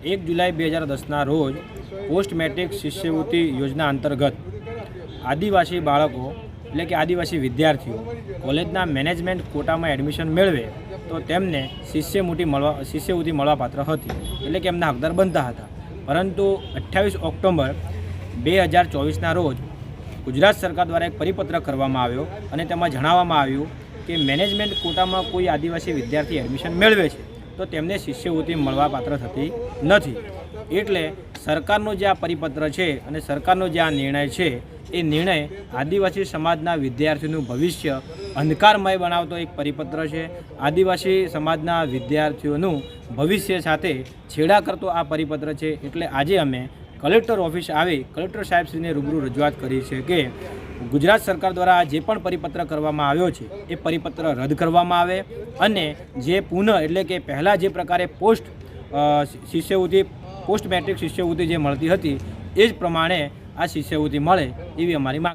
એક જુલાઈ બે હજાર દસના રોજ પોસ્ટ મેટ્રિક શિષ્યવૃત્તિ યોજના અંતર્ગત આદિવાસી બાળકો, એટલે કે આદિવાસી વિદ્યાર્થીઓ, કોલેજના મેનેજમેન્ટ કોટામાં એડમિશન મેળવે તો તેમને શિષ્યવૃત્તિ મળવા, શિષ્યવૃત્તિ મળવાપાત્ર હતી, એટલે કે એમના હકદાર બનતા હતા. પરંતુ અઠ્ઠાવીસ ઓક્ટોબર બે હજાર ચોવીસના રોજ ગુજરાત સરકાર દ્વારા એક પરિપત્ર કરવામાં આવ્યો અને તેમાં જણાવવામાં આવ્યું કે મેનેજમેન્ટ કોટામાં કોઈ આદિવાસી વિદ્યાર્થી એડમિશન મેળવે છે. તો તેમને શિષ્યવૃત્તિ મળવાપાત્ર થતી નથી. એટલે સરકારનો જે આ પરિપત્ર છે અને સરકારનો જે આ નિર્ણય છે, એ નિર્ણય આદિવાસી સમાજના વિદ્યાર્થીઓનું ભવિષ્ય અંધકારમય બનાવતો એક પરિપત્ર છે. આદિવાસી સમાજના વિદ્યાર્થીઓનું ભવિષ્ય સાથે છેડા કરતો આ પરિપત્ર છે. એટલે આજે અમે કલેક્ટર ઓફિસ આવી કલેક્ટર સાહેબશ્રીને રૂબરૂ રજૂઆત કરી છે કે ગુજરાત સરકાર દ્વારા જે પણ પરિપત્ર કરવામાં આવ્યો છે, એ પરિપત્ર રદ કરવામાં આવે અને જે પુનઃ એટલે કે પહેલાં જે પ્રકારે પોસ્ટ શિષ્યવૃત્તિ, પોસ્ટ મેટ્રિક શિષ્યવૃત્તિ જે મળતી હતી, એ જ પ્રમાણે આ શિષ્યવૃત્તિ મળે એવી અમારી માંગ